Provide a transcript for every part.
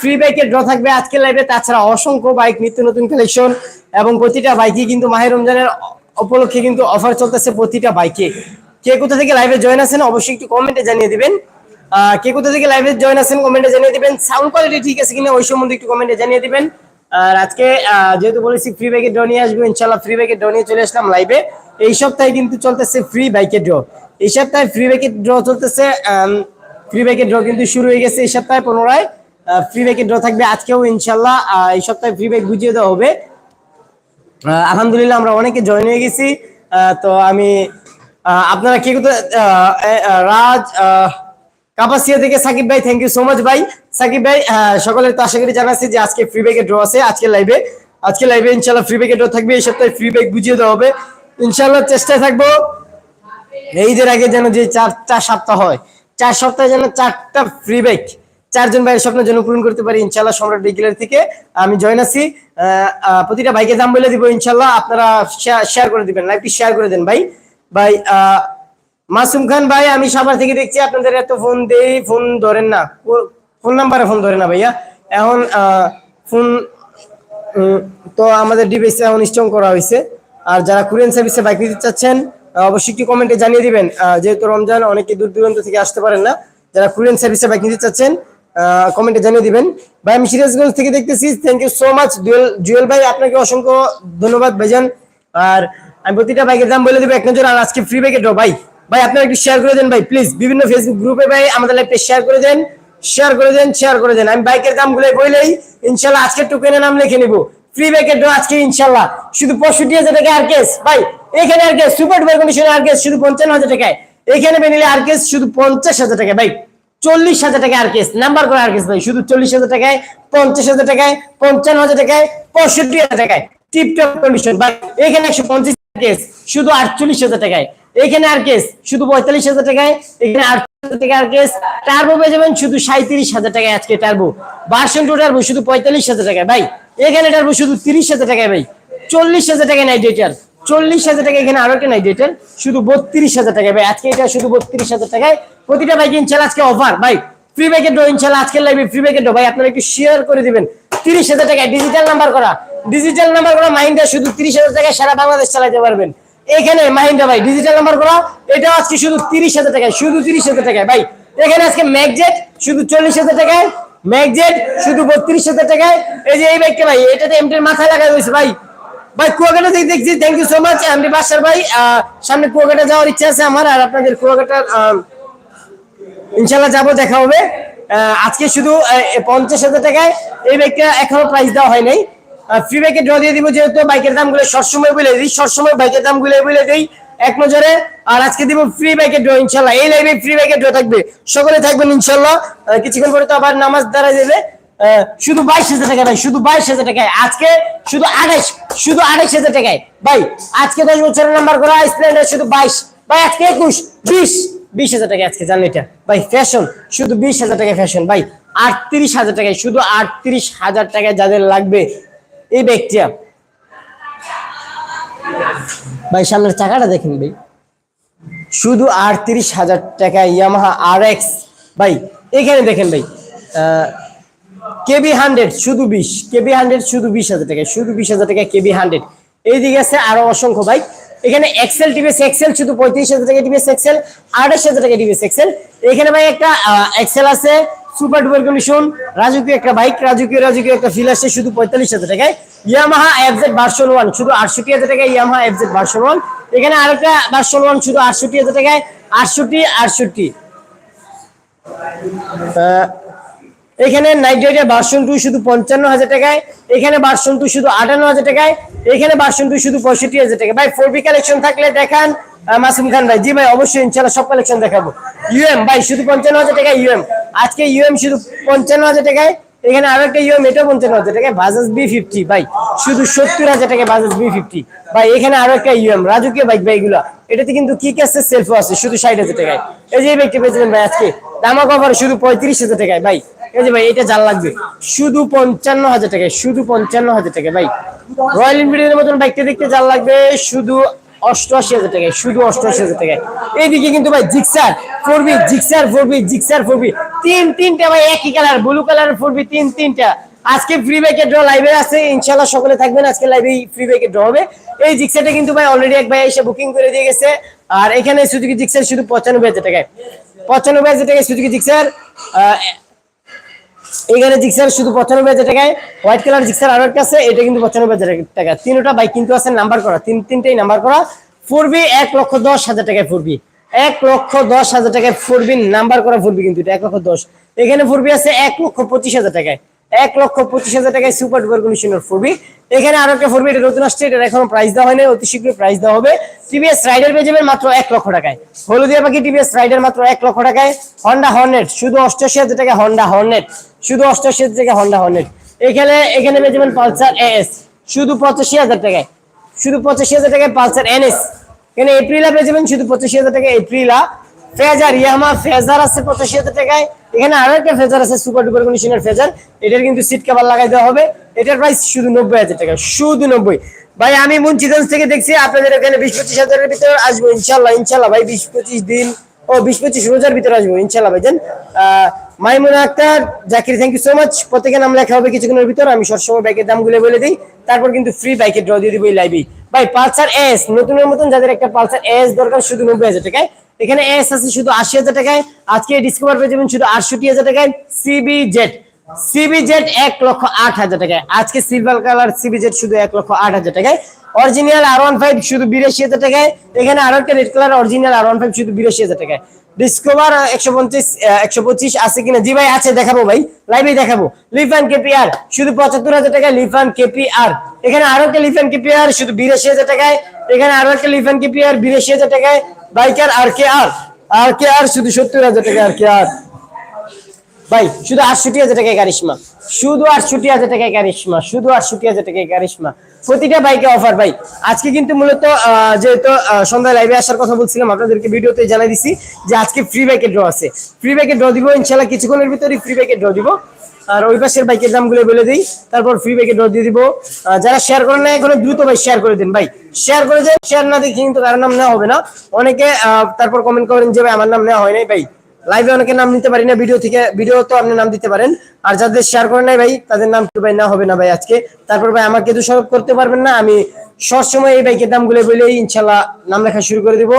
Free বাইকের draw থাকবে আজকের লাইভে তাছাড়া অসংখ্য বাইক নিত্য নতুন কালেকশন এবং প্রতিটা বাইকই কিন্তু মাহের রমজানের উপলক্ষে কিন্তু অফার চলতেছে প্রতিটা বাইকে কে কোথা থেকে লাইভে জয়েন আছেন অবশ্যই একটু কমেন্টে জানিয়ে দিবেন। কে কোথা থেকে লাইভে জয়েন আছেন কমেন্টে জানিয়ে দিবেন। সাউন্ড কোয়ালিটি ঠিক আছে কিনা ওই সম্বন্ধে একটু কমেন্টে জানিয়ে দিবেন। আর আজকে যেহেতু বলেছি ফ্রি বাইকের ড্র নিয়ে আসব ইনশাল্লাহ ফ্রি বাইকের ড্র নিয়ে চলে আসলাম লাইভে এই সপ্তাহে কিন্তু চলতেছে ফ্রি বাইকের ড্র এই সপ্তাহে ফ্রি বাইকের ড্র চলতেছে ফ্রি বাইকের ড্র কিন্তু শুরু হয়ে গেছে এই সপ্তাহে পুনরায়। ফ্রি বাইকের ড্র থাকবে আজকেও ইনশাল্লাহ এই সপ্তাহে ফ্রি বাইক বুঝিয়ে দেওয়া হবে। আলহামদুলিল্লাহ আমরা অনেকে জয়েন হয়ে গেছি। তো আমি আপনারা কি রাজ কাপাসিয়া থেকে সাকিব ভাই থ্যাংক ইউ সো মাচ ভাই। সাকিব ভাই সকলের তো আশা করি জানাচ্ছি যে আজকে ফ্রি ব্যাগের ড্র আছে। আজকে লাইভে আজকে লাইভে ইনশাল্লাহ ফ্রি ব্যাগের ড্র থাকবে। এই সপ্তাহে ফ্রি ব্যাগ বুঝিয়ে দেওয়া হবে। ইনশাল্লাহ চেষ্টায় থাকব। ঈদের আগে যেন যে চারটা সপ্তাহ হয়, চার সপ্তাহে যেন চারটা ফ্রি ব্যাগ চারজন ভাইয়ের স্বপ্ন যেন পূরণ করতে পারি ইনশাল্লাহ সম্রাট ডিগিলার থেকে। আমি জয়েন আছি। প্রতিটা বাইকের দাম বলে দিব ইনশাল্লাহ আপনারা শেয়ার করে দিবেন। লাইভটি শেয়ার করে দেন ভাই। ভাই মাসুম খান ভাই, আমি সবার থেকে দেখছি, আপনাদের এত ফোন দেই ফোন ধরেন না। ফোন নাম্বারে ফোন ধরে না ভাইয়া। এখন ফোন তো আমাদের ডিভাইস এখন স্ট্রং করা হয়েছে। আর যারা কুরিয়ান সার্ভিসে বাইক নিতে চাচ্ছেন অবশ্যই একটু কমেন্টে জানিয়ে দিবেন। যেহেতু রমজান, অনেকে দূর দূরান্ত থেকে আসতে পারেন না। যারা কুরিয়ান সার্ভিসে বাইক নিতে চাচ্ছেন কমেন্টে জানিয়ে দিবেন। ভাই, আমি সিরাজগঞ্জ থেকে দেখতেছি। Thank you so much Jewel Jewel ভাই, আপনাকে অসংখ্য ধন্যবাদ ভাইজান। আর আমি প্রতিটা বাইকের দাম বলে দেবো, এক নজর, আর আজকে ফ্রি বাইকের ড্র ভাই ভাই, আপনারা একটু শেয়ার করে দেন ভাই প্লিজ বিভিন্ন ফেসবুক গ্রুপে ভাই, আমাদের লাইভটা শেয়ার করে দেন। শেয়ার করে দেন শেয়ার করে দেন। আমি বাইকের দামগুলো বললেই ইনশাল্লাহ আজকে টোকেনের নাম লিখে নিব। ফ্রি বাইকের ড্র আজকে ইনশাল্লাহ। শুধু পঁয়ষট্টি হাজার টাকা আর কেস। ভাই, এখানে আর কেস সুপার ডুপার কন্ডিশনে আর কেস, শুধু পঞ্চান্ন হাজার টাকায়। এখানে বেনিলে আর কেস, শুধু পঞ্চাশ হাজার টাকায়। ভাই চল্লিশ হাজার টাকা আর কেস, নাম্বার করে আর কেস ভাই, শুধু চল্লিশ হাজার টাকায়, পঞ্চাশ হাজার টাকায়, পঞ্চান্ন হাজার টাকায়, পঁয়ষট্টি হাজার টাকায় টিপটপ কন্ডিশন ভাই এখানে একশো পঞ্চাশ কেস, শুধু আটচল্লিশ হাজার টাকায়, এখানে আর কেস, শুধু পঁয়তাল্লিশ হাজার টাকায়, এখানে আটচল্লিশ টাকা আর কেস টার্বো পেয়ে যাবেন শুধু হাজার আজকে টু টার্বো শুধু পঁয়তাল্লিশ হাজার টাকায়, ভাই, এখানে টার্বো শুধু তিরিশ হাজার টাকায়, ভাই, চল্লিশ হাজার টাকায় নাইট রেটার চল্লিশ হাজার টাকা এখানে আরও একটা রেটার শুধু বত্রিশ হাজার টাকা ভাই। আজকে এটা শুধু বত্রিশ হাজার টাকায়। প্রতিটা বাইক ইনশাল আজকে অফার ভাই ফ্রি ব্যাকেট ডো ইনশাল্লাহ আজকের লাইভে ফ্রি ব্যাকেট ডো ভাই, আপনারা একটু শেয়ার করে দিবেন। তিরিশ হাজার টাকায় ডিজিটাল নাম্বার করা। ডিজিটাল নাম্বার করা মাইন্ডটা শুধু তিরিশ হাজার টাকায় সারা বাংলাদেশ চালাতে পারবেন। এখানে মাহিন্দা ভাই ডিজিটাল নাম্বার করা। এটা আজকে শুধু তিরিশ হাজার টাকায়, শুধু তিরিশ হাজার টাকায়। ভাই, এখানে আজকে ম্যাকজেট শুধু চল্লিশ হাজার টাকায়। ম্যাকজেট শুধু বত্রিশ হাজার টাকায়। এই যে এই বাইকটা ভাই, এটাতে এমটির মাথায় লাগা হয়েছে ভাই। ভাই, কুয়াকাটা থেকে দেখছি। থ্যাংক ইউ সো মাচ আমি বাসার ভাই। সামনে কুয়াকাটা যাওয়ার ইচ্ছা আছে আমার, আর আপনাদের কুয়াকাটার ইনশাল্লাহ যাব, দেখা হবে। আজকে শুধু পঞ্চাশ হাজার টাকায় এই বাইকটা এখনও প্রাইস দেওয়া হয় নাই। ফ্রি বাইকের ড্র দিয়ে দিব, যেহেতু বাইকের দামগুলো সবসময় বলে দিই, সবসময় বাইকের দামগুলো বলে দিই, এক নজরে। আর আজকে দিব ফ্রি বাইকের ড্র ইনশাল্লাহ এই লাইভে ফ্রি বাইকের ড্র থাকবে। সকলে থাকবেন ইনশাল্লাহ কিছুক্ষণ পরে তো আবার নামাজ দ্বারা যাবে। শুধু বাইশ হাজার টাকা ভাই, শুধু বাইশ হাজার টাকায়। আজকে শুধু আঠাইশ শুধু আঠাইশ হাজার টাকায়। ভাই, আজকে দশ বছরের নাম্বার করা স্প্লেন্ডার শুধু বাইশ। ভাই, আজকে একুশ, বিশ। বিশ হাজার টাকা আজকে জানেন এটা। ভাই ফ্যাশন শুধু বিশ হাজার টাকা ফ্যাশন ভাই, আটত্রিশ হাজার টাকায়, শুধু আটত্রিশ হাজার টাকায় যাদের লাগবে এই ব্যক্তিটা ভাই, সামনের চাকাটা দেখেন ভাই। শুধু আটত্রিশ হাজার টাকায় ইয়ামাহা আর এক্স ভাই, এখানে দেখেন ভাই কেবি হান্ড্রেড, শুধু বিশ। কেবি হান্ড্রেড, শুধু বিশ হাজার টাকা, শুধু বিশ হাজার টাকা কেবি হান্ড্রেড। এইদিকে আছে আরও অসংখ্য বাইক। এখানে এক্সেল টিভিএস, এক্সেল শুধু পঁয়ত্রিশ হাজার টাকা টিভিএস, এক্সেল আঠাশ হাজার টাকা টিভিএস, এক্সেল। এখানে ভাই একটা এক্সেল আছে, সুপার ডুপার কন্ডিশন, রাজকীয় একটা বাইক, রাজকীয় রাজকীয় একটা ফিল আসছে শুধু পঁয়তাল্লিশ হাজার টাকায়। ইয়ামাহা এফজেড ভার্সন ওয়ান শুধু আটষট্টি হাজার টাকায় ইয়ামাহা এফজেড ভার্সন ওয়ান এখানে আরেকটা ভার্সন ওয়ান শুধু আটষট্টি হাজার টাকায়, আটষট্টি আটষট্টি। এখানে নাইট রাইডার ভার্সন টু শুধু পঞ্চান্ন হাজার টাকায়, এখানে ভার্সন টু শুধু আটান্ন হাজার টাকায়, এখানে ভার্সন টু শুধু পঁয়ষট্টি হাজার টাকা ভাই ফোর বি কালেকশন থাকলে দেখান মাসুম খান ভাই। জি ভাই, অবশ্যই ইনশাল্লাহ সব কালেকশন দেখাবো। ইউএম ভাই, শুধু পঞ্চান্ন হাজার টাকায় ইউএম আজকে ইউএম শুধু পঞ্চান্ন হাজার টাকায়, এখানে আরও একটা ইউএম এটাও পঞ্চান্ন হাজার টাকায়। বাজাজ বি ফিফটি ভাই, শুধু সত্তর হাজার টাকায় বাজাজ বি ফিফটি ভাই, এখানে আরও একটা ইউএম রাজকীয় বাইক ভাই, এগুলো। এটাতে কিন্তু কি আছে? সেলফ আছে, শুধু ষাট হাজার টাকায়। এই যে বাইকটি পেয়েছিলেন ভাই আজকে। দামা কভার শুধু পঁয়ত্রিশ হাজার টাকায়, ভাই। এই যে ভাই, এটা জাল লাগবে। শুধু পঞ্চান্ন হাজার টাকায়, শুধু পঞ্চান্ন হাজার টাকা ভাই রয়্যাল এনফিল্ডের মতন বাইকটা দেখতে জাল লাগবে, শুধু অষ্টআশি হাজার টাকায়, শুধু অষ্টআশি হাজার টাকায়। এইদিকে কিন্তু ভাই, Gixxer, four B, Gixxer, four B, Gixxer, four B. তিন তিনটা ভাই, একই colour, blue colour four B, তিন তিনটা। আজকে ফ্রি ব্যাকে ড্র লাইভে আছে ইনশাল্লাহ সকলে থাকবেন, আজকে লাইভে ফ্রি ব্যাকে ড্র হবে। এই জিক্সারটা কিন্তু ভাই অলরেডি এক ভাই এসে বুকিং করে দিয়ে গেছে। আর এখানে সুজুকি জিক্সার শুধু পঁচানব্বই হাজার টাকায়। পঁচানব্বই হাজার টাকায় সুজুকি জিক্সার এখানে জিক্সার শুধু পঁচানব্বই হাজার টাকায় হোয়াইট কালার জিক্সার আরও একটা আছে, এটা কিন্তু পঁচানব্বই হাজার টাকা। তিনটা বাইক কিন্তু আছে নাম্বার করা। তিন তিনটাই নাম্বার করা। ফোর বি এক লক্ষ দশ হাজার টাকায় ফোর বি এক লক্ষ দশ হাজার টাকায় ফোর বি নাম্বার করা ফোর বি কিন্তু এটা, এক লক্ষ দশ। এখানে ফোর বি আছে, এক লক্ষ পঁচিশ হাজার টাকায়। এক লক্ষ পঁচিশ হাজার টাকায় super duper conditioner four B এখানে আরও একটা ফোর বি এটা নতুন আসছে এটা এখনও প্রাইস দেওয়া হয়নি, অতি শীঘ্রই প্রাইস দেওয়া হবে। টিভিএস রাইডার পেয়ে যাবেন মাত্র এক লক্ষ টাকায়। হলুদিয়া পাখি টিভিএস রাইডার মাত্র এক লক্ষ টাকায়। হন্ডা হর্নেট শুধু অষ্টাশি হাজার টাকা হন্ডা হর্নেট শুধু অষ্টাশি হাজার টাকা হন্ডা হর্নেট এখানে এখানে পেয়ে যাবেন পালসার এস শুধু পঁচাশি হাজার টাকায়। শুধু পঁচাশি হাজার টাকায় পালসার এনএস এখানে এপ্রিলা পেয়ে যাবেন, শুধু পঁচাশি হাজার টাকা এপ্রিলা ফেজার ইয়ামা ফেজার আছে পঁচাশি হাজার টাকায়। এখানে আরও একটা ফেজার আছে সুপার ডুপার কন্ডিশনার ফেজার। এটার কিন্তু সিট কভার লাগাই দেওয়া হবে। এটার প্রাইস শুধু নব্বই হাজার টাকা শুধু নব্বই। ভাই আমি মুন্সিগঞ্জ থেকে দেখছি আপনাদের এখানে বিশ পঁচিশ হাজারের ভিতরে আসব ইনশাল্লাহ ইনশাল্লাহ ভাই বিশ পঁচিশ দিন ও বিশ পঁচিশ রোজার ভিতরে আসব ইনশাল্লাহ ভাইজান। আহ, Maimuna Akter Zakir thank you so much প্রত্যেকের নাম লেখা হবে কিছুক্ষণের ভিতরে আমি সবসময় বাইকের দামগুলো বলে দিই। তারপর কিন্তু ফ্রি বাইকের ড্র দিয়ে দিব এই ভাই পালসার এস নতুনের মতন যাদের একটা পালসার এস দরকার শুধু নব্বই হাজার টাকায়। এখানে এস আছে শুধু আশি হাজার টাকায়, আজকে ডিসকভার পেয়ে যাবেন শুধু আটষট্টি হাজার টাকায় সিবি জেড সিবি জেড এক লক্ষ আট হাজার টাকায়। আজকে সিলভার কালার সিবি জেড শুধু এক লক্ষ আট হাজার টাকায়। অরিজিনাল আর ওয়ান ফাইভ শুধু বিরাশি হাজার টাকায়। এখানে আরও একটা red colour original R one five শুধু বিরাশি হাজার টাকায়। ডিসকভার একশো পঞ্চাশ একশো পঁচিশ আছে কিনা? জি ভাই, আছে, দেখাবো ভাই। লাইভে দেখাবো। লিফান কেপিআর শুধু পঁচাত্তর হাজার টাকায় লিফান কেপিআর এখানে আরও একটা লিফান কেপিআর শুধু বিরাশি হাজার টাকায়। এখানে আরও একটা লিফান কেপিআর বিরাশি হাজার টাকায়। বাইকার আর কে আর আর কে আর শুধু সত্তর হাজার টাকা আর কে আর ভাই শুধু আটষট্টি হাজার টাকায় কারিশমা। শুধু আটষট্টি হাজার টাকায় কারিশমা শুধু আটষট্টি হাজার টাকায় কারিশমা। প্রতিটা বাইকে অফার ভাই। আজকে কিন্তু মূলত যেহেতু আহ, সন্ধ্যায় লাইভে আসার কথা বলছিলাম আপনাদেরকে ভিডিওতে জানাই দিছি যে আজকে ফ্রি বাইকের ড্র আছে। ফ্রি বাইকের ড্র দিব ইনশাল্লাহ কিছুক্ষণের ভিতরে ফ্রি বাইকের ড্র দিব। আর ওই পাশের বাইকের দামগুলো বলে দিই তারপর ফ্রি বাইকের ড্র দিয়ে দিব। যারা শেয়ার করেন না এখনও দ্রুত ভাই শেয়ার করে দিন ভাই। শেয়ার করে দেন শেয়ার না দেখি কিন্তু কারোর নাম নেওয়া হবে না। অনেকে তারপর কমেন্ট করেন যে ভাই আমার নাম নেওয়া হয় নাই ভাই। লাইভে অনেকে নাম নিতে পারি না ভিডিও থেকে ভিডিও তো আপনি নাম দিতে পারেন। আর যাদের শেয়ার করেন নাই ভাই, তাদের নাম তো ভাই না হবে না ভাই আজকে। তারপর ভাই, আমাকে দোষারোপ করতে পারবেন না, আমি সব সময় এই বাইকের দামগুলো বলেই ইনশাল্লাহ নাম লেখা শুরু করে দিব।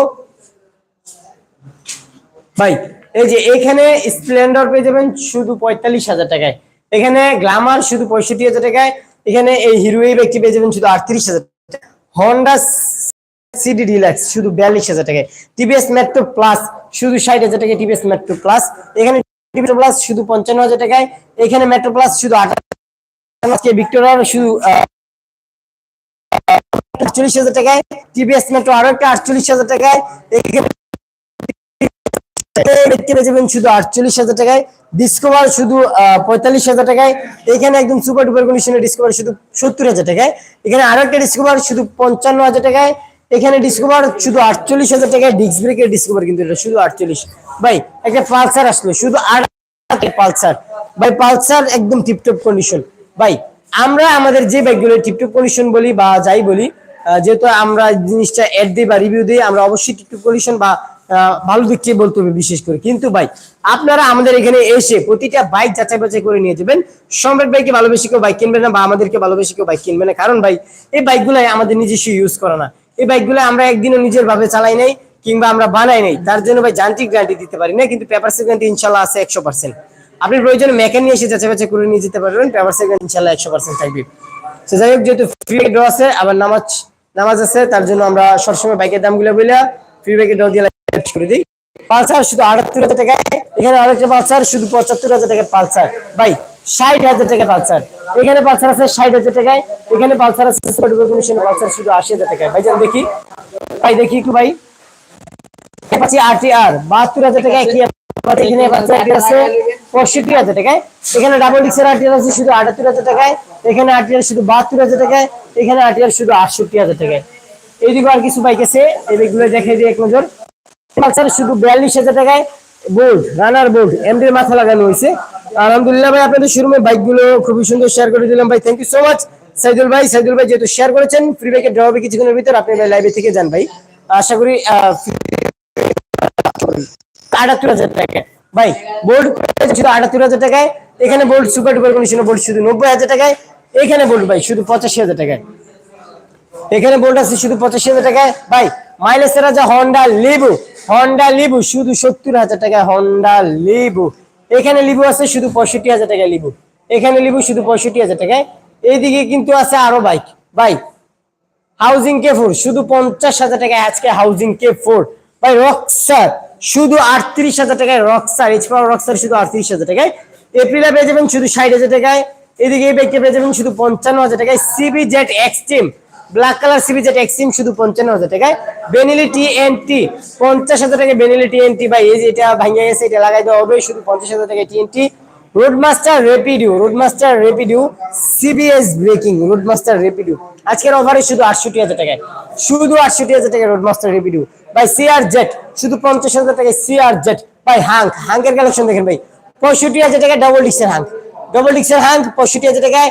ভাই, এই যে এখানে স্প্লেন্ডার পেয়ে যাবেন শুধু পঁয়তাল্লিশ হাজার টাকায়। এখানে গ্লামার শুধু পঁয়ষট্টি হাজার টাকায়। এখানে এই হিরো এই ব্যক্তি পেয়ে যাবেন শুধু আটত্রিশ হাজার টাকা হন্ডা সিডি ডিলাক্স শুধু বিয়াল্লিশ হাজার টাকায়। টিভিএস মেট্রো প্লাস শুধু ষাট হাজার টাকায় টিভিএস মেট্রো প্লাস এখানে টিভিএস প্লাস শুধু পঞ্চান্ন হাজার টাকায়। এখানে মেট্রো প্লাস শুধু আঠাশ ভিক্টোরিয়ার শুধু আটচল্লিশ হাজার টাকায়। টিভিএস মেট্রো আরও একটা আটচল্লিশ হাজার টাকায়। এখানে শুধু পঁয়তাল্লিশ হাজার টাকায়। এখানে একদম সুপার শুধু সত্তর হাজার টাকায়। এখানে আরও একটা ডিসকভার শুধু পঞ্চান্ন হাজার টাকায়। এখানে ডিসকভার শুধু আটচল্লিশ হাজার টাকায় ডিস্ক ব্রেকের ডিসকভার কিন্তু এটা শুধু আটচল্লিশ। ভাই, একটা পালসার আসলো, শুধু আট পালসার। ভাই, পালসার একদম টিপটপ কন্ডিশন ভাই, আমরা আমাদের যে বাইকগুলো টিপটপ কন্ডিশন বলি বা যাই বলি যেহেতু আমরা জিনিসটা অ্যাড দিই বা রিভিউ দিই, আমরা অবশ্যই টিপটপ কন্ডিশন বা ভালো দিক থেকে বলতে হবে বিশেষ করে। কিন্তু ভাই, আপনারা আমাদের এখানে এসে প্রতিটা বাইক যাচাই বাছাই করে নিয়ে যাবেন। সম্রাট বাইকে ভালোবেসে কেউ বাইক কিনবে না বা আমাদেরকে ভালোবেসে কেউ বাইক কিনবে না। কারণ ভাই, এই বাইকগুলাই আমাদের নিজস্ব ইউজ করা না। এই বাইকগুলো আমরা একদিনও নিজের ভাবে চালাই নাই কিংবা আমরা বানাই নাই। তার জন্য ভাই যান্ত্রিক গ্যারান্টি দিতে পারি না কিন্তু পেপার গ্যারান্টি ইনশাল্লাহ আছে একশো পার্সেন্ট আপনি প্রয়োজনে মেকান এসে যাচাই বাছাই করে নিয়ে যেতে পারবেন পেপার গ্যারান্টি ইনশাল্লাহ একশো পার্সেন্ট থাকবে। তো যাই হোক, যেহেতু ফ্রি ড্র আছে, আবার নামাজ নামাজ আছে, তার জন্য আমরা সবসময় বাইকের দামগুলো বলে ফ্রি বাইকের ড্র দিয়ে করে দিই। পালসার শুধু আটাত্তর হাজার টাকায়, এখানে আরেকটা পালসার শুধু পঁচাত্তর হাজার টাকায় পালসার। ভাই ষাট হাজার টাকা পালসার এখানে পালসার আছে ষাট হাজার টাকায়, এখানে পালসার আছে শুধু আশি হাজার টাকায়। ভাই দেখি। ভাই দেখি একটু ভাই। আছে? পঁয়ষট্টি হাজার টাকায়। এখানে আরটিআর আছে শুধু হাজার টাকায়। এখানে শুধু হাজার টাকায়। এখানে আরটিআর শুধু আটষট্টি হাজার আর কিছু বাইক আছে। এই বাইকগুলো দেখে দিই এক নজর। পালসার শুধু বিয়াল্লিশ হাজার টাকায়। বোর্ড রানার বোর্ড এমডির মাথা লাগানো হয়েছে। আলহামদুলিল্লাহ ভাই, আপনাদের শোরুমে বাইকগুলো খুবই সুন্দর শেয়ার করে দিলাম ভাই। Thank you so much Saidul ভাই সাইদুল ভাই যেহেতু শেয়ার করেছেন ফ্রি বাইকের ড্র হবে কিছুক্ষণের ভিতর, আপনি লাইভে থেকে যান ভাই। আশা করি আটাত্তর হাজার টাকা ভাই বোল্ড শুধু আটাত্তর হাজার টাকায়। এখানে বোল্ড সুপার ডুপার কন্ডিশনে বোল্ড শুধু নব্বই হাজার টাকায়। এখানে বোল্ড ভাই, শুধু পঁচাশি হাজার টাকায়। এখানে বোল্ড আছে শুধু পঁচাশি হাজার টাকায়। ভাই মাইলেজের রাজা হন্ডা লিবু হন্ডা লিবু শুধু সত্তর হাজার টাকায় হন্ডা লিবু এখানে লিবু আছে, শুধু পঁয়ষট্টি হাজার টাকায় লিবু এখানে লিবু শুধু পঁয়ষট্টি হাজার টাকায় এইদিকে কিন্তু আছে আরও bike bike housing K four শুধু পঞ্চাশ হাজার টাকায় আজকে হাউজিং কে ফোর ভাই রক্সার শুধু আটত্রিশ হাজার টাকায় রক্সার এইচ পাওয়ার রক্সার শুধু আটত্রিশ হাজার টাকায়। এপ্রিলে পেয়ে যাবেন শুধু ষাট হাজার টাকায়। এদিকে এই বাইকটা পেয়ে যাবেন শুধু পঞ্চান্ন হাজার টাকায়। CB jet extreme black colour CB jet extreme শুধু পঞ্চান্ন হাজার টাকায়। বেনিলি টি এন টি পঞ্চাশ হাজার টাকায় বেনিলি টি এন টি ভাই, এই যে এটা ভাঙিয়ে গেছে, এটা লাগাই দেওয়া হবে, শুধু পঞ্চাশ হাজার টাকায় T N T Roadmaster Rapido Roadmaster Rapido CBS braking Roadmaster Rapido আজকের অফারে শুধু আটষট্টি হাজার টাকায়। শুধু আটষট্টি হাজার টাকায় রোডমাস্টার রেপিডিও ভাই সিআর জেট শুধু পঞ্চাশ হাজার টাকায় সিআর জেট ভাই হাঙ্ক হাঙ্কের কালেকশন দেখেন ভাই, পঁয়ষট্টি হাজার টাকায় ডাবল ডিক্সের হাঙ্ক ডাবল ডিক্সের হাঙ্ক পঁয়ষট্টি হাজার টাকায়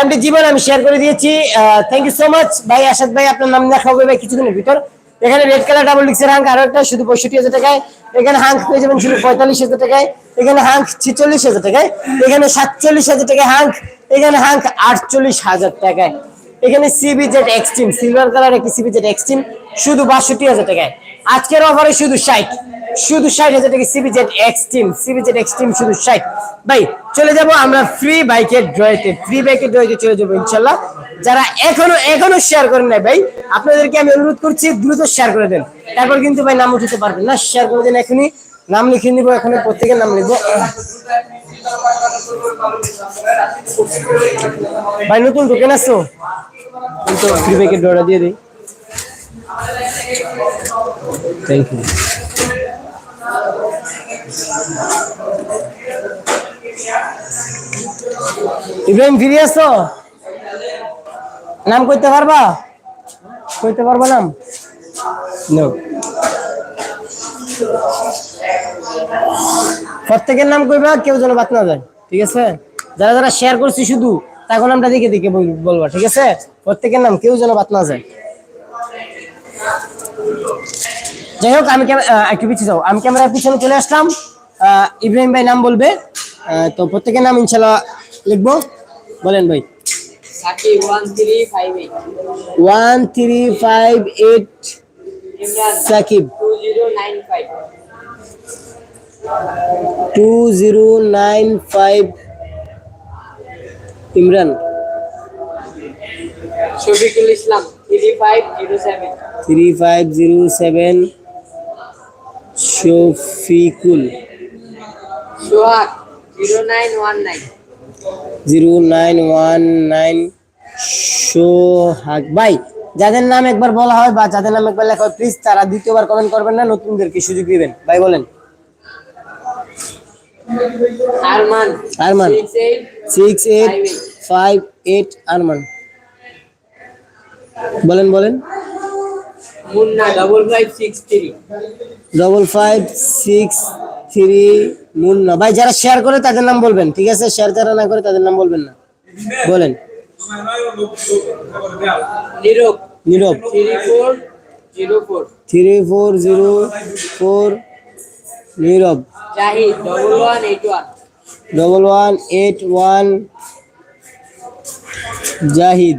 এমডি জীবন আমি শেয়ার করে দিয়েছি। থ্যাংক ইউ সো মাচ ভাই, আসাদ ভাই, আপনার নাম লেখা হবে ভাই কিছুদিনের ভিতর। এখানে রেড কালার ডাবল ডিক্সের হাঙ্ক আরও একটা, শুধু পঁয়ষট্টি হাজার টাকায়। এখানে হাঙ্ক পেয়ে যাবেন শুধু পঁয়তাল্লিশ হাজার টাকায়। এখানে হাঙ্ক ছিচল্লিশ হাজার টাকায়। এখানে সাতচল্লিশ হাজার টাকায় হাঙ্ক এখানে হাঙ্ক আটচল্লিশ হাজার টাকায়। এখানে CB Z extreme silver colour একটি সিবি জেড এক্সট্রিম শুধু বাষট্টি হাজার টাকায়। আজকের অফারে শুধু ষাট। শুধু ষাট হাজার টাকা CB Z extreme CB Z extreme শুধু ষাট। ভাই, চলে যাব আমরা ফ্রি বাইকের ড্রয়েতে ফ্রি বাইকের ড্রয়েতে চলে যাব ইনশাল্লাহ। যারা এখনও এখনও শেয়ার করেন নাই ভাই, আপনাদেরকে আমি অনুরোধ করছি দ্রুত শেয়ার করে দেন। তারপর কিন্তু ভাই নাম উঠাতে পারবেন না শেয়ার করে দেন এখনই। নাম লিখে নিবো এখানে প্রত্যেকের নাম লিখব। ভাই, নতুন ঢুকেন আসছো তো ফ্রি বাইকের ড্রটা দিয়ে দিই। থ্যাংক ইউ ইব্রাহিম ফিরে আসছো? নাম কইতে পারবা? কইতে পারবা নাম? প্রত্যেকের নাম কইবা কেউ যেন বাদ না যায় ঠিক আছে? যারা যারা শেয়ার করছি শুধু তখন নামটা দেখে দেখে বল- বলবা ঠিক আছে? প্রত্যেকের নাম কেউ যেন বাদ না যায়। যাই হোক আমি একটু পিছিয়ে যাও। আমি ক্যামেরার পিছনে চলে আসলাম। ইব্রাহিম ভাই নাম বলবে। তো প্রত্যেকের নাম ইনশাল্লাহ লিখব। বলেন ভাই। One three five eight. Sakib two zero nine five. Two zero nine five Imran Shafiqul Islam three five zero seven. Three five zero seven. Shafiqul. Sohag zero nine one nine. Zero nine one nine Sohag. ভাই যাদের নাম একবার বলা হয় বা যাদের নাম একবার লেখা হয় প্লিজ তারা দ্বিতীয়বার কমেন্ট করবেন না নতুনদেরকে সুযোগ দিবেন। ভাই বলেন। Arman Arman. Six eight six eight five eight Arman. বলেন বলেন। Munna double five six three double five six three Munna. ভাই যারা শেয়ার করে তাদের নাম বলবেন ঠিক আছে? শেয়ার যারা না করে তাদের নাম বলবেন না। বলেন। Nirob. Nirob. Three four zero four three four zero four Nirob. Zahid double one eight one double one eight one Zahid.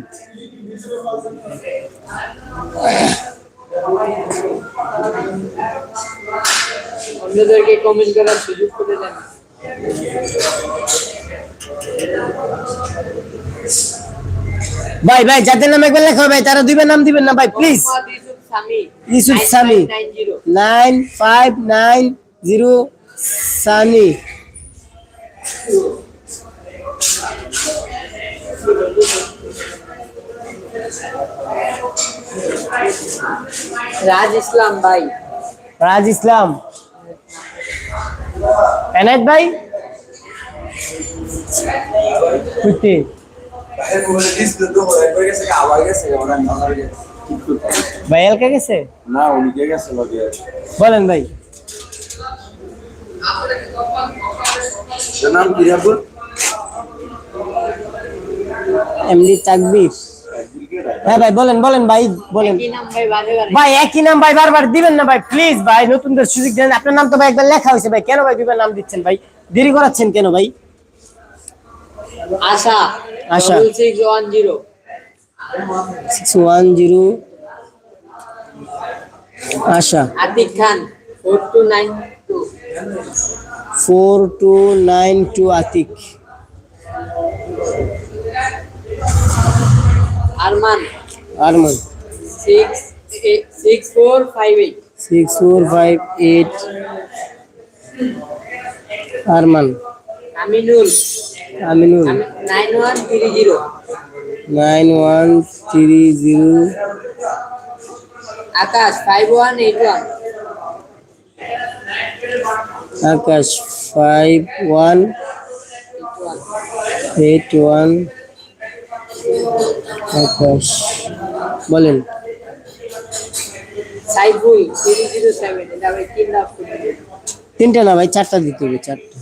অন্যদেরকে কমেন্ট করার সুযোগ করে দেন। ভাই ভাই, যাদের নাম একবার লেখা ভাই, তারা দুইবার নাম দিবেন না ভাই please Yusuf Sami nine five nine zero Sunny Raj Islam ভাই রাজ ইসলাম এনায়েত ভাই কুত্তি ভাই এলকা গেছে না উনি কে গেছে লগে বলেন ভাই এর নাম কি রাখব এমডি তাকবীর হ্যাঁ ভাই বলেন বলেন ভাই বলেন। ভাই একই নাম ভাই বারবার দিবেন না ভাই প্লিজ ভাই নতুনদের সুযোগ দেন। আপনার নাম তো ভাই একবার লেখা হয়েছে ভাই কেন ভাই দুইবার নাম দিচ্ছেন ভাই? দেরি করাচ্ছেন কেন ভাই? Asha Asha. Six one zero six one zero Asha. Atik Khan four two nine two four two nine two Atik. Arman Arman six six four five eight six four five eight Arman Aminul Aminul nine one three zero nine one three zero Akash five one eight one Akash five one eight one Akash বলেন। Saiful three zero seven. তিনটা না ভাই চারটা দিতে হবে চারটা।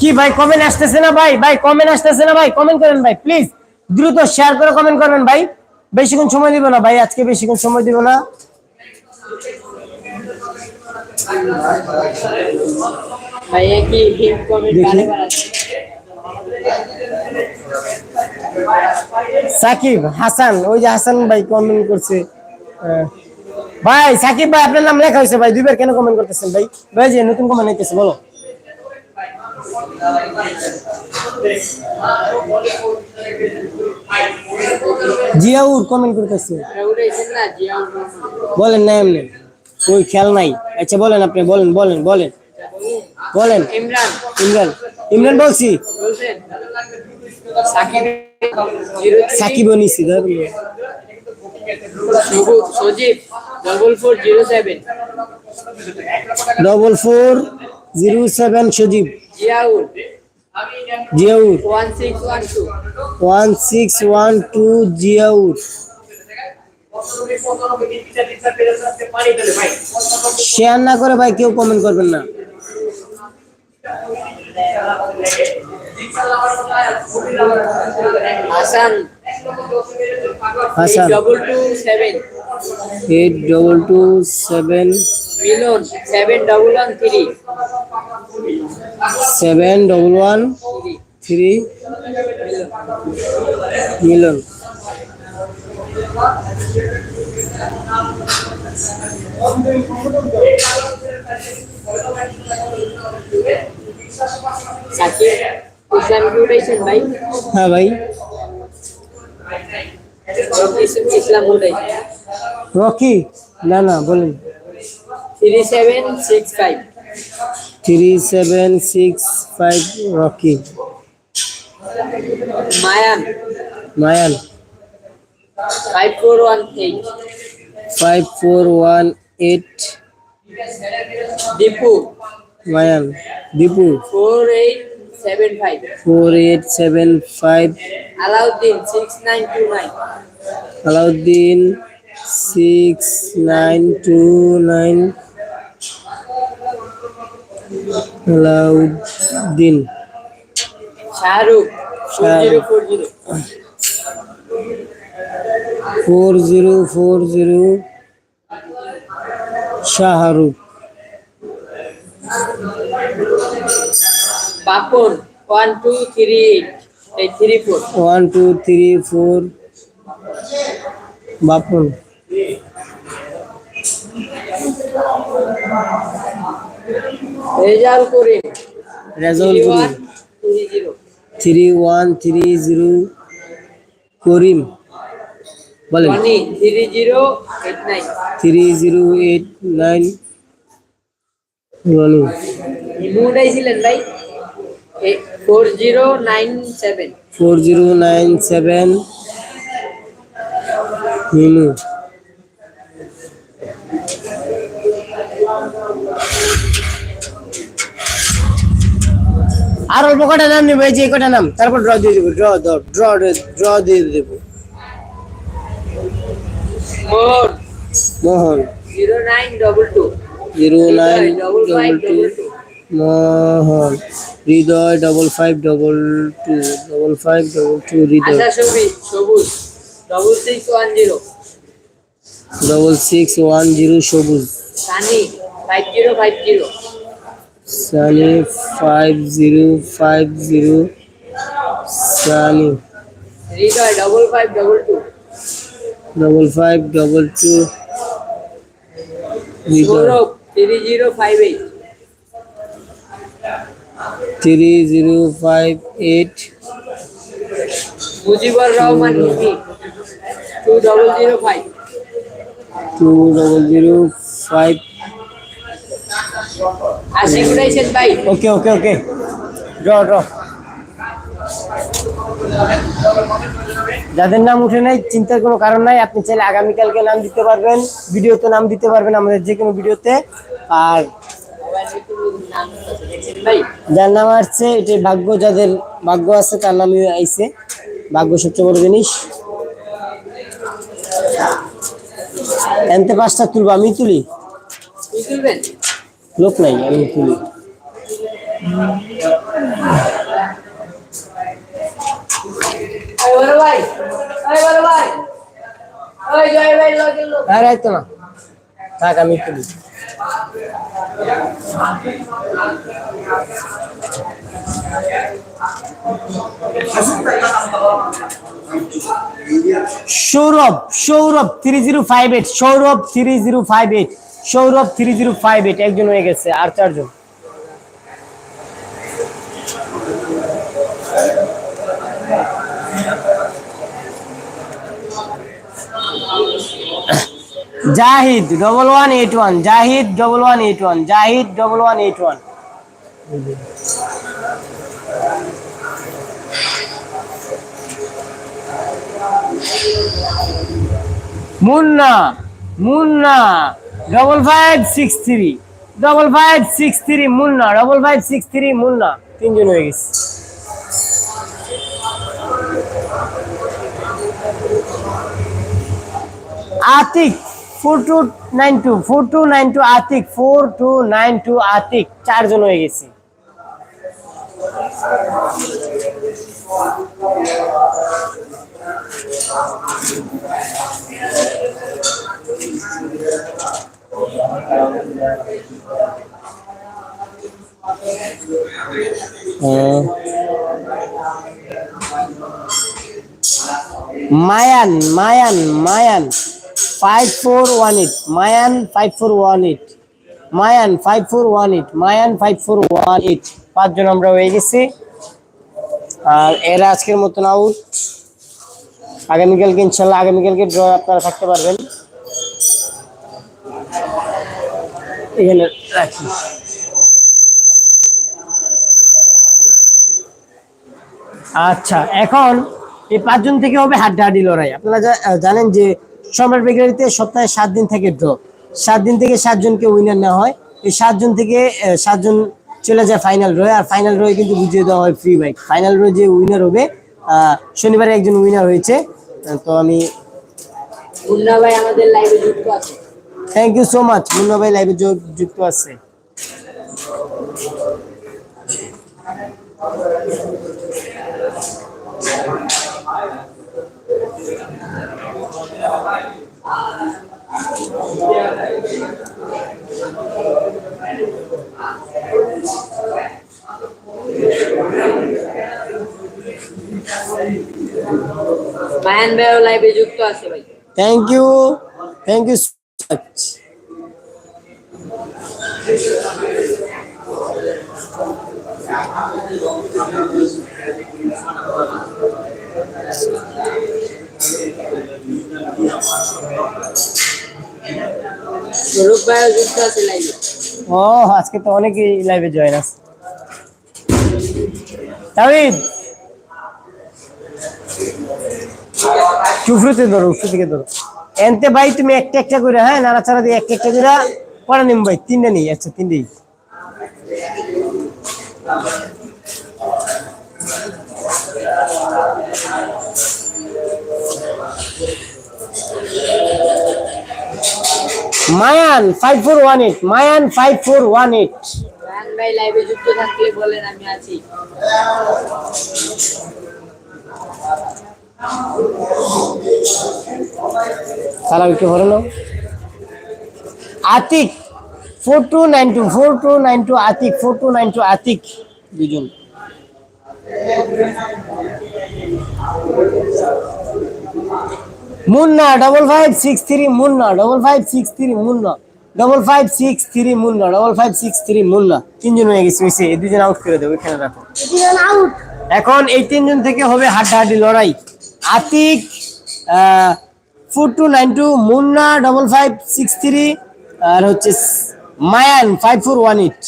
কি ভাই কমেন্ট আসতেছে না ভাই? ভাই কমেন্ট আসতেছে না ভাই? কমেন্ট করেন ভাই প্লিজ দ্রুত শেয়ার করে কমেন্ট করবেন ভাই। বেশিক্ষণ সময় দিব না ভাই আজকে বেশিক্ষণ সময় দিব না। সাকিব হাসান ওই যে হাসান ভাই কমেন্ট করছে। ভাই সাকিব ভাই আপনার নাম লেখা হয়েছে ভাই দুইবার কেন কমেন্ট করতেছেন ভাই? ভাই যে নতুন কমেন্ট হইতেছে বলো। জিয়াউর কমেন্ট করতেছে। রহমান। বলেন না এমনি। ওই খেয়াল নাই। আচ্ছা বলেন আপনি বলেন বলেন বলেন। বলেন। ইমরান। ইমরান। ইমরান বলছি। সাকিব নিছি double four zero seven Sajib. Ziaur. One six one two Ziaur. Share না করে ভাই কেউ কমেন্ট করবেন না। Hasan. Hasan. Double two seven eight double two seven Milon seven double one three seven double one three Milon. হ্যাঁ ভাই। রকি না না বলেন। Three seven six five three seven six five Rocky. Mayan. Mayan. Five four one eight five four one eight Dipu Mayan Dipu four eight seven five four eight seven five Alauddin six nine two nine Alauddin six nine two nine Alauddin Shahrukh four zero four zero four zero four zero Shahrukh. Papon one two three three four one two three four. Bapon Rezal Karim. One Karim. Three one three zero. Karim. বলেন। Three zero eight nine Roni ভাই? Four zero nine seven four zero nine seven Minu. আর অল্প কটা নাম নেব এই যে কটা নাম তারপর ড্র দিয়ে দেবো ড্র ড্র ড্র দিয়ে দেবো। Four Mohan zero nine double two zero nine double two Mohan Hridoy double five double two double five double two Hridoy. Asha Chhobi Sabuj. Double six one zero double six one zero Sabuj. Sunny five zero five zero Sunny five zero five zero Sunny. Hridoy double five double two double five double two three zero five eight three zero five eight Mujibur Rahman Himi two double zero five two double zero five Ashiq ভাই okay ওকে ওকে draw draw যাদের নাম উঠে নাই চিন্তার কোনো কারণ নাই। আপনি চাইলে আগামীকালকে নাম দিতে পারবেন ভিডিওতে নাম দিতে পারবেন আমাদের যে কোনো ভিডিওতে। আর যার নাম আসছে এটি ভাগ্য যাদের ভাগ্য আছে তার নামই আইছে। ভাগ্য সবচেয়ে বড় জিনিস। এনতে পাঁচটা তুলবো আমি তুলি? লোক নাই আমি তুলি ওই আমি তুলি Sourav Sourav three zero five eight Sourav three zero five eight Sourav three zero five eight একজন হয়ে গেছে, আর চারজন। Zahid double one eight one Zahid double one eight one Zahid double one eight one Munna Munna double five six three double five six three Munna. Double five six three Munna. তিনজন হয়ে গেছে। Atik two nine two two nine two two nine two Atik চারজন হয়ে গেছে। Mayan Mayan Mayan five four one eight Mayan five four one eight Mayan five four one eight Mayan five four one eight পাঁচজন আমরা হয়ে গেছি। আর এরা আজকের মতন আউট আগামীকালকে ইনশাল্লাহ আগামীকালকে ড্র আপনারা থাকতে পারবেন। এখানে রাখি। আচ্ছা এখন এই পাঁচজন থেকে হবে হাড্ডাহাড্ডি লড়াই। আপনারা জানেন যে সম্রাট বেকারিতে সপ্তাহে সাত দিন থেকে ড্র সাত দিন থেকে সাতজনকে উইনার নেওয়া হয়। এই সাতজন থেকে সাতজন চলে যায় ফাইনাল রয়ে আর ফাইনাল রয়ে কিন্তু বুঝিয়ে দেওয়া হয় ফ্রি বাইক ফাইনাল রয়ে যে উইনার হবে শনিবারে একজন উইনার হয়েছে। তো আমি মুন্না ভাই আমাদের লাইভে যুক্ত আছে। Thank you so much Munna ভাই লাইভে যুক্ত আছে। মায়ান ভাইও লাইভে যুক্ত আছে ভাই thank you thank you much Swarup ভাইও যুক্ত আছে লাইভে ও, আজকে তো অনেকেই লাইভে জয়েন আছে। তাবিদ চুফরুতে ধরো উফরু থেকে ধরো। এনতে ভাই, তুমি একটা একটা করে হ্যাঁ নাড়াচাড়া দিয়ে একটা একটা করে পড়া নিম ভাই, তিনটে নেই আচ্ছা তিনটেই। Mayan five four one eight Mayan five four one eight ভাই লাইভে যুক্ত থাকলে বলেন আমি আছি। সালাম একটু ভরে নাও Atik four two nine two four two nine two Atik four two nine two Atik. দুজন Munna double five six three Munna double five six three Munna double five six three Munna double five six three Munna তিনজন হয়ে গেছে হয়েছে। এই দুজন out করে দেবো এখানে রাখো। এখন এই তিনজন থেকে হবে হাড্ডাহাড্ডি লড়াই। Atik four two nine two Munna double five six three আর হচ্ছে Mayan five four one eight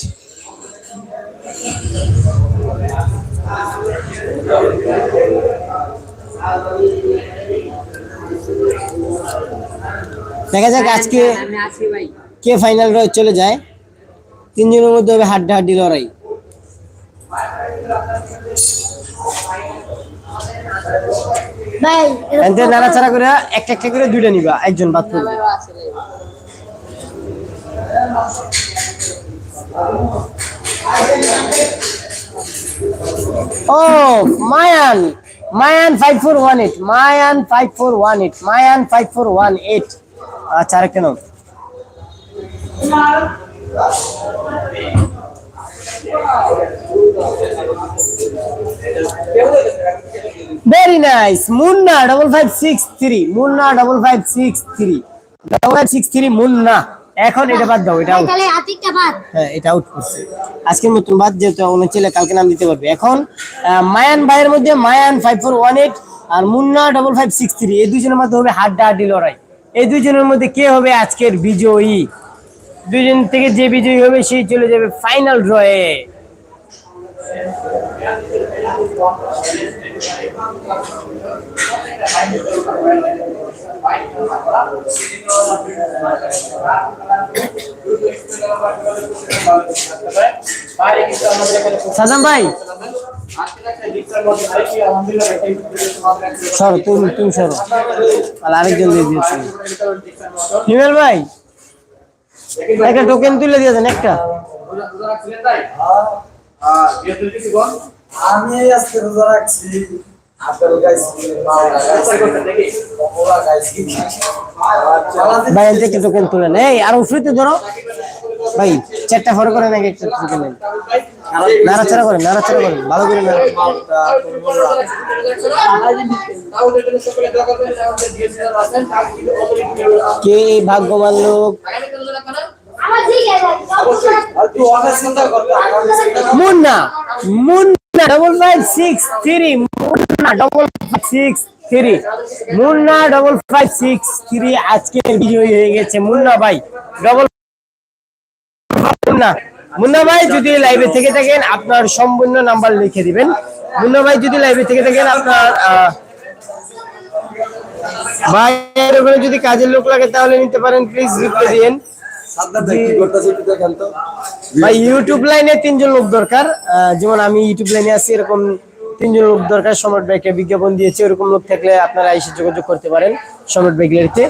দেখা যাক আজকে আমি আছি ভাই। কে ফাইনাল রয়ে চলে যায়। তিনজনের মধ্যে হবে হাড্ডাহাড্ডি লড়াই। নাড়াচাড়া করে একটা একটা করে দুইটা নিবা একজন বাদ না পড়বে ভাই আছে লাইভে ও Mayan! Mayan five four one eight Mayan five four one eight Mayan five four one eight আচ্ছা আরেকটা নাও। Very nice Munna double five six three Munna double five six three double five six three Munna. এখন এটা বাদ দাও এটা হ্যাঁ এটা out করছে। আজকের মতন বাদ যেহেতু অন্য ছেলে কালকে নাম দিতে পারবে। এখন মায়ান ভাইয়ের মধ্যে Mayan five four one eight আর Munna double five six three এই দুজনের মধ্যে হবে হাড্ডাহাড্ডি লড়াই। এই দুজনের মধ্যে কে হবে আজকের বিজয়ী? দুজন থেকে যে বিজয়ী হবে সেই চলে যাবে ফাইনাল ড্রয়ে সাজাম ভাই। সরো, তুমি তুমি সরো। আর আরেকজন দিয়ে দিয়েছে। হিমেল ভাই, একটা টোকেন তুলে দিয়ে দেন, একটা। আমি আজকে রোজা রাখছি আপেল গাইছি মাওলা কমলা গাইছি ভাই তুলে নেন। এই আর উফরিতে ধরো। ভাই চারটা ফলো করে নাকি একটা টোকেন নেন। নাড়াচাড়া করেন নাড়াচাড়া করেন ভালো করে কে এই ভাগ্যবান লোক? Munna Munna double five six three Munna double six three Munna double five six three আজকের বিজয়ী হয়ে গেছে। মুন্না ভাই ডবল মুন্না মুন্না ভাই যদি লাইভে থেকে থাকেন, আপনার সম্পূর্ণ নাম্বার লিখে দিবেন। মুন্না ভাই যদি লাইভে থেকে থাকেন, আপনার ভাইয়ের ওখানে যদি কাজের লোক লাগে, তাহলে নিতে পারেন প্লিজ রিপ্লাই দিন। ভাই ইউটিউব লাইনে তিনজন লোক দরকার। যেমন আমি ইউটিউব লাইনে আছি এরকম তিনজন লোক দরকার। সম্রাট ভাইকে বিজ্ঞাপন দিয়েছে এরকম লোক থাকলে আপনারা এসে যোগাযোগ করতে পারেন সম্রাট ভাই গ্যালারিতে।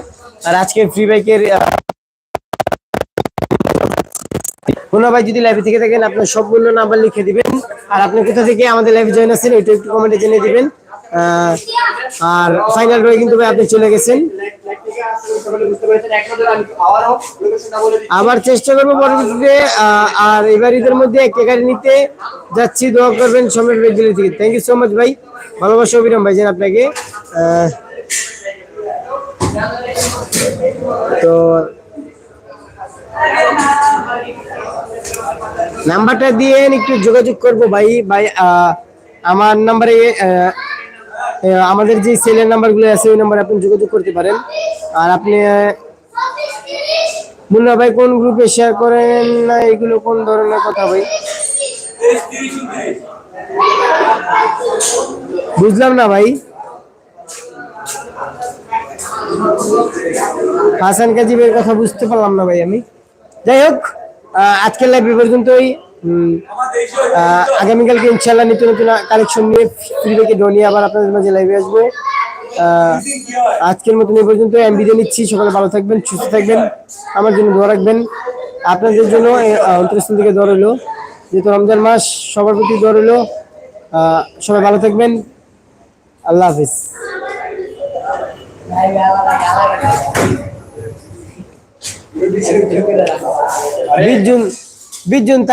আর আজকে ফ্রি বাইকের কোনো ভাই যদি লাইভে থেকে থাকেন আপনার সম্পূর্ণ নাম্বার লিখে দিবেন। আর আপনি কোথা থেকে আমাদের লাইভে জয়েন আছেন ওইটা একটু কমেন্টে জেনে দিবেন। আর ফাইনাল রয়ে কিন্তু ভাই আপনি চলে গেছেন। আবার চেষ্টা করব পরবর্তীতে আর এবার ঈদের মধ্যে একটা গাড়ি নিতে যাচ্ছি। দোয়া করবেন সমীর বেগলি থেকে। থ্যাংক ইউ সো মাচ ভাই। ভালোবাসা অবিরাম ভাইজান আপনাকে। তো নাম্বারটা দিয়ে একটু যোগাযোগ করব ভাই। ভাই আমার নাম্বারে আমাদের যে সেলের নাম্বারগুলো আছে, ওই নাম্বারে আপনি যোগাযোগ করতে পারেন। আর আপনি মুন্না ভাই কোন গ্রুপে শেয়ার করেন না, এগুলো কোন ধরনের কথা ভাই? বুঝলাম না ভাই। হাসান কাজিবের কথা বুঝতে পারলাম না ভাই আমি। যাই হোক আজকের লাইভ পর্যন্তই। আগামীকালকে ইনশাল্লাহ নতুন নতুন কালেকশন নিয়ে ফ্রি থেকে আবার আপনাদের মাঝে লাইভে আসব। আজকের মতন এই পর্যন্ত, আমি বিদায় নিচ্ছি। সকালে ভালো থাকবেন, সুস্থ থাকবেন। আমার জন্য দোয়া রাখবেন। আপনাদের জন্য অন্তরস্থল থেকে দোয়া রইল। যেহেতু রমজান মাস, সবার প্রতি দোয়া রইল। সবাই ভালো থাকবেন। আল্লাহ হাফিজ। বিশ জুন বিশ জুন